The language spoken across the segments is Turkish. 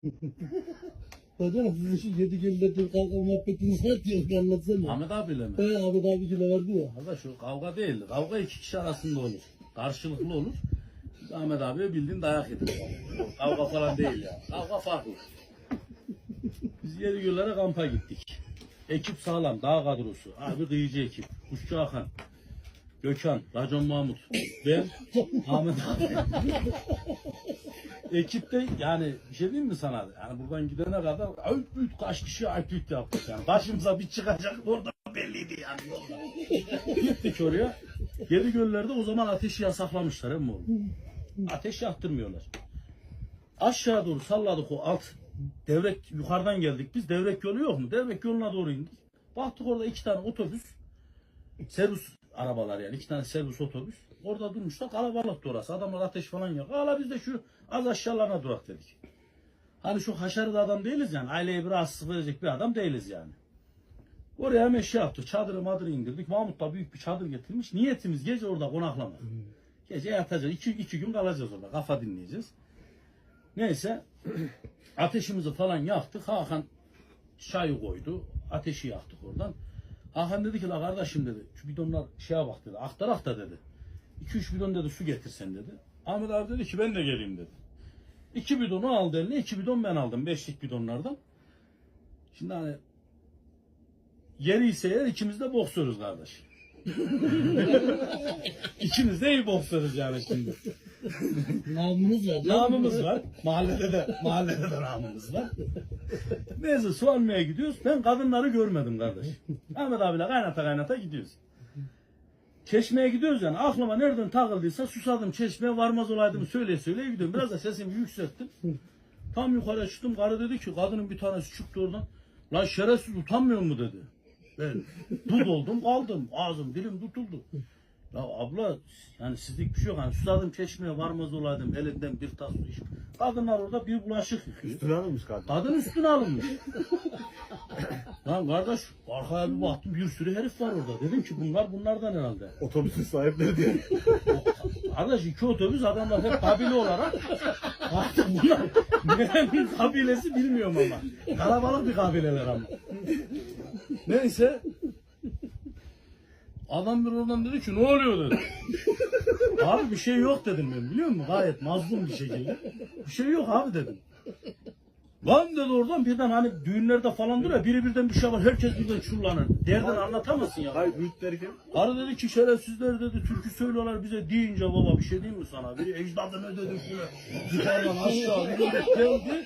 Hocam sizin şu yedi günde kavga muhabbetini ne diyor anlatsana. Ahmet abiyle mi? He Ahmet abi vardı ya. Arkadaş o kavga değil. Kavga iki kişi arasında olur. Karşılıklı olur. Biz Ahmet abiye bildiğin dayak yedik. Kavga falan değil ya. Kavga farklı. Biz yedi göllere kampa gittik. Ekip sağlam, dağ kadrosu. Abi kıyıcı ekip. Kuşçu Hakan. Gökhan, Racon Mahmut. Ben, Ahmet abi. Ekipte yani bir şey diyeyim mi sana? Yani buradan gidene kadar büyük kaç kişi ayıp yaptık yani. Başımıza bir çıkacak orada belliydi yani. Gittik oraya. Yedi göllerde o zaman ateşi yasaklamışlar hem oğlum. Ateş yaktırmıyorlar. Aşağı doğru salladık o alt devrek yukarıdan geldik biz. Devrek yolu yok mu? Devrek yoluna doğru indik. Baktık orada iki tane otobüs. Servis arabalar yani. iki tane servis otobüs. Orada durmuşlar. Kalabalıktı orası. Adamlar ateş falan yok. Hala biz de şu az aşağılarına durak dedik. Hani şu haşarı adam değiliz yani. Aileye bir rahatsızlık verecek bir adam değiliz yani. Oraya hemen şey yaptık. Çadırı madırı indirdik. Mahmut da büyük bir çadır getirmiş. Niyetimiz gece orada konaklama. Gece yatacağız. İki, iki gün kalacağız orada. Kafa dinleyeceğiz. Neyse. Ateşimizi falan yaktık. Hakan çayı koydu. Ateşi yaktık oradan. Hakan dedi ki la kardeşim dedi. Şu bidonlar şeye bak dedi. Aktarak da dedi. 2-3 bidon dedi su getirsen dedi. Ahmet abi dedi ki ben de geleyim dedi. İki bidonu aldı eline. iki bidon ben aldım. Beşlik bidonlardan. Şimdi hani yeri ise eğer ikimiz de boksörüz kardeş. İkimiz de iyi boksörüz yani şimdi. Namımız var. Namımız var. Mahallede de, mahallede de namımız var. Neyse su almaya gidiyoruz. Ben kadınları görmedim kardeş. Ahmet abiyle kaynata kaynata gidiyoruz. Çeşmeye gidiyoruz yani. Aklıma nereden takıldıysa susadım çeşmeye varmaz olaydım söyleye söyleye gidiyorum. Biraz da sesimi yükselttim. Tam yukarıya çıktım. Karı dedi ki kadının bir tanesi çıktı oradan. Lan şerefsiz utanmıyor mu dedi. Ben dut oldum kaldım. Ağzım dilim tutuldu. Ya abla yani sizlik bir şey yok. Hani susadım çeşmeye varmaz olaydım elinden bir tas su içip. Kadınlar orada bir bulaşık yıkıyor. Üstüne alınmış kadın. Kadın üstüne alınmış. Lan kardeş arkaya bir baktım bir sürü herif var orada. Dedim ki bunlar bunlardan herhalde. Otobüsün sahipleri diye. Kardeş iki otobüs adamlar hep kabile olarak artık bunlar nerenin kabilesi bilmiyorum ama. Kalabalık bir kabileler ama. Neyse. Adam bir oradan dedi ki ne oluyor dedi. abi bir şey yok dedim ben biliyor musun? Gayet mazlum bir şekilde. Bir şey yok abi dedim. Lan dedi oradan birden hani düğünlerde falan dur ya biri birden bir şey var herkes birden çullanır. Derdini anlatamazsın ya. Hayır büyük derken. Karı dedi ki şerefsizler dedi türkü söylüyorlar bize deyince baba bir şey diyeyim mi sana? Biri ecdadını dedi şöyle yukarıdan aşağı bir de geldi.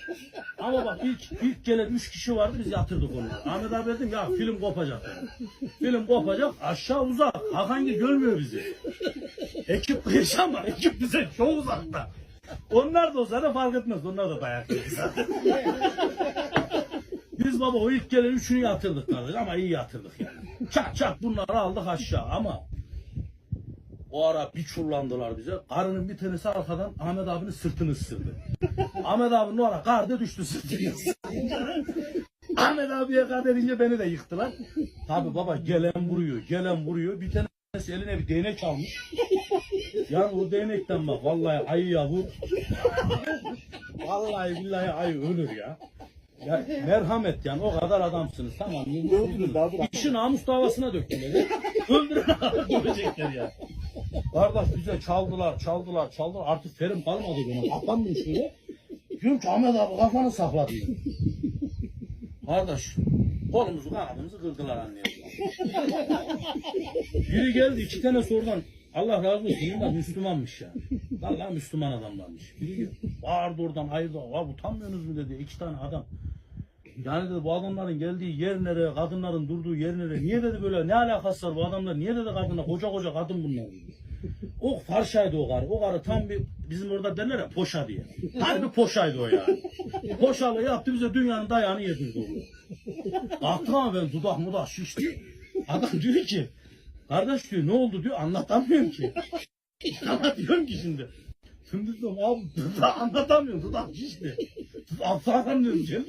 Ama bak ilk, ilk gelen üç kişi vardı biz yatırdık onu. Ahmet abi dedim ya film kopacak. Film kopacak aşağı uzak. Hakan görmüyor bizi. Ekip kıyış ama ekip bize çok uzakta. Onlar da olsa da fark etmez. Onlar da dayak yedi zaten. Biz baba o ilk gelen üçünü yatırdık kardeş ama iyi yatırdık yani. Çat çat bunları aldık aşağı ama o ara bir çullandılar bize. Karının bir tanesi arkadan Ahmet abinin sırtını ısırdı. Ahmet abinin o ara karda düştü sırtını. Ahmet abiye kar edince beni de yıktılar. Tabi baba gelen vuruyor, gelen vuruyor. Bir tanesi eline bir değnek almış. Yani o değnekten bak vallahi ayıya vur. Vallahi billahi ayı ölür ya. Ya merhamet yani o kadar adamsınız tamam. Öldürün daha bırak. İşi namus davasına döktüler. Öldüren adam dövecekler ya. Kardeş bize çaldılar, çaldılar, çaldılar. Artık ferim kalmadı benim. Kapandım şöyle. Diyorum ki Ahmet abi kafanı sakla diyor. Kardeş kolumuzu kanadımızı kırdılar anlayalım. Biri geldi iki tane sorudan Allah razı olsun bunlar Müslümanmış ya. Vallahi Müslüman adamlarmış. Geldi, bağırdı oradan ayırdı. Var utanmıyorsunuz mu dedi iki tane adam. Yani dedi bu adamların geldiği yer nereye, kadınların durduğu yer nereye? Niye dedi böyle, ne alakası var bu adamlar? Niye dedi kadınlar? Koca koca kadın bunlar. O farşaydı o karı. O karı tam bir, bizim orada derler ya poşa diye. Tam bir poşaydı o yani. Poşalı yaptı bize dünyanın dayağını yedirdi onu. Baktım ama ben dudak mudak şişti. Adam diyor ki, kardeş diyor ne oldu diyor anlatamıyorum ki. Ama diyorum ki şimdi. Şimdi diyorum abi dudak anlatamıyorum dudak şişti. Anlatamıyorum canım.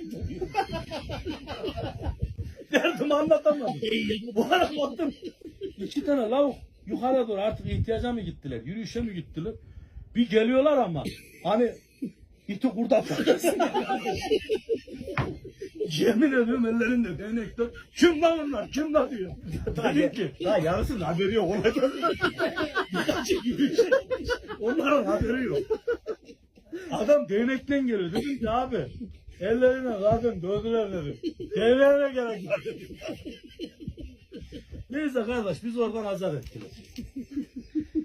Derdim anlatamadım. Bu ara baktım. İki tane lavuk yukarı doğru artık ihtiyaca mı gittiler, yürüyüşe mi gittiler? Bir geliyorlar ama hani Gitti kurda. Yemin ediyorum ellerinde değnekler. Kim lan onlar? Kim lan diyor. Dedim ki. Daha yarısının haberi yok. Gibi şey. Onların haberi yok. Adam değnekten geliyor. Dedim ki abi ellerine kadın dövdüler dedim. Devlerine gerek var dedim. Neyse kardeş biz oradan azar ettiler.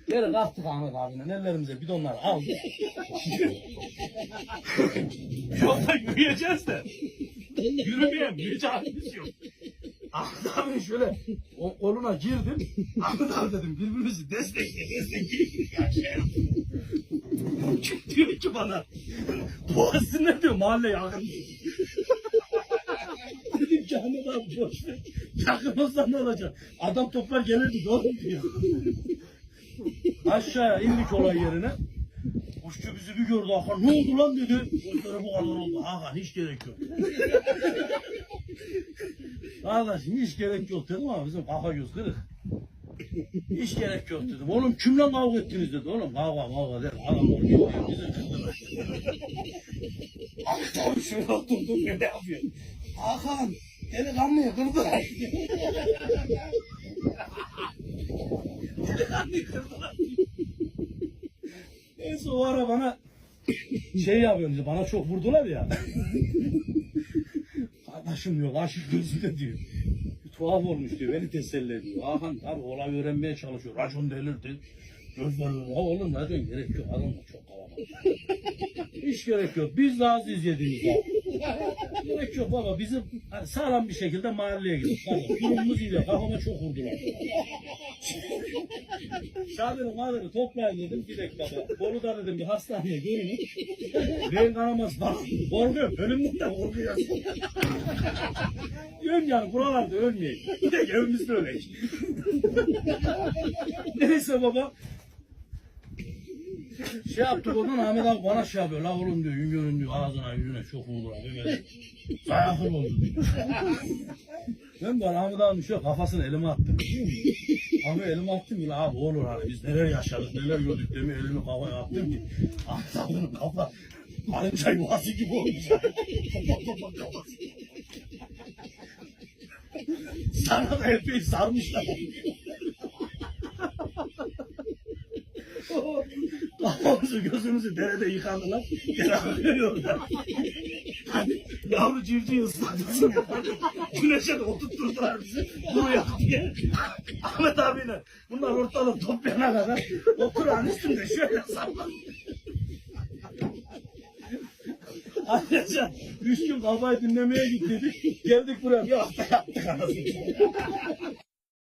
Geri kalktık Ahmet abinin ellerimize bidonları aldık. Yoksa yürüyeceğiz de. Yürümeye mücadelemiz yok. Ahmet abi şöyle o, koluna girdim. Ahmet abi dedim birbirimizi destekle destekle. Ya şey diyor ki bana Boğazın ne diyor mahalle yakın. dedim ki Ahmet abi boş ver. Yakın olsa ne olacak? Adam toplar gelirdi oğlum diyor. Aşağıya indik olay yerine. Kuşçu bizi bir gördü Hakan ne oldu lan dedi. Gözleri bu kadar oldu. Hakan hiç gerek yok. Kardeşim hiç gerek yok dedim ama bizim kafa göz kırık. Hiç gerek yok dedim. Oğlum kimle kavga ettiniz dedi. Oğlum kavga kavga dedi. Adamlar geliyor bizi kırdılar. Ahmet abi şöyle oturdum böyle yapıyor. Hakan delikanlıyı kırdılar. delikanlıyı kırdılar. O ara bana şey yapıyorum bana çok vurdular ya. Kardeşim yok aşık gözünde diyor. Tuhaf olmuş diyor beni teselli ediyor. Hakan tabi olay öğrenmeye çalışıyor. Racon delirdi. Gözler ya oğlum racon gerek yok adam da çok kalabalık. Hiç gerek yok. Biz de aziz yediğimizde. gerek yok baba bizim hani sağlam bir şekilde mahalleye gidiyoruz. Kardeş, Durumumuz iyi kafama çok vurdular. Şabirin madeni toplayın dedim bir dakika. Bolu'da dedim bir hastaneye görünün. Beyin kanaması bak. Korkuyorum. Ölümden de korkuyorum. Diyorum yani buralarda ölmeyeyim. Bir de evimizde öleyim. Neyse baba. Şey yaptık ondan Ahmet abi bana şey yapıyor. La oğlum diyor yüngörün diyor ağzına yüzüne çok vurdu abi. Böyle Sayakır oldu diyor. Ben de Ahmet abi şöyle kafasını elime attım. Abi elime attım ya abi olur hani biz neler yaşadık neler gördük demi elimi kafaya attım ki. Ahmet kafa karınca yuvası gibi olmuş. Sana da epey sarmışlar. Kafamızı gözümüzü derede yıkandılar. Gene görüyorlar. Hani yavru civciv ıslatırsın. Güneşe de oturtturdular bizi. Bunu yap diye. Ahmet abiyle bunlar ortalık toplayana kadar oturan üstünde şöyle sallan. Ayrıca üç gün kafayı dinlemeye gittik. Geldik buraya bir hafta yaptık anasını.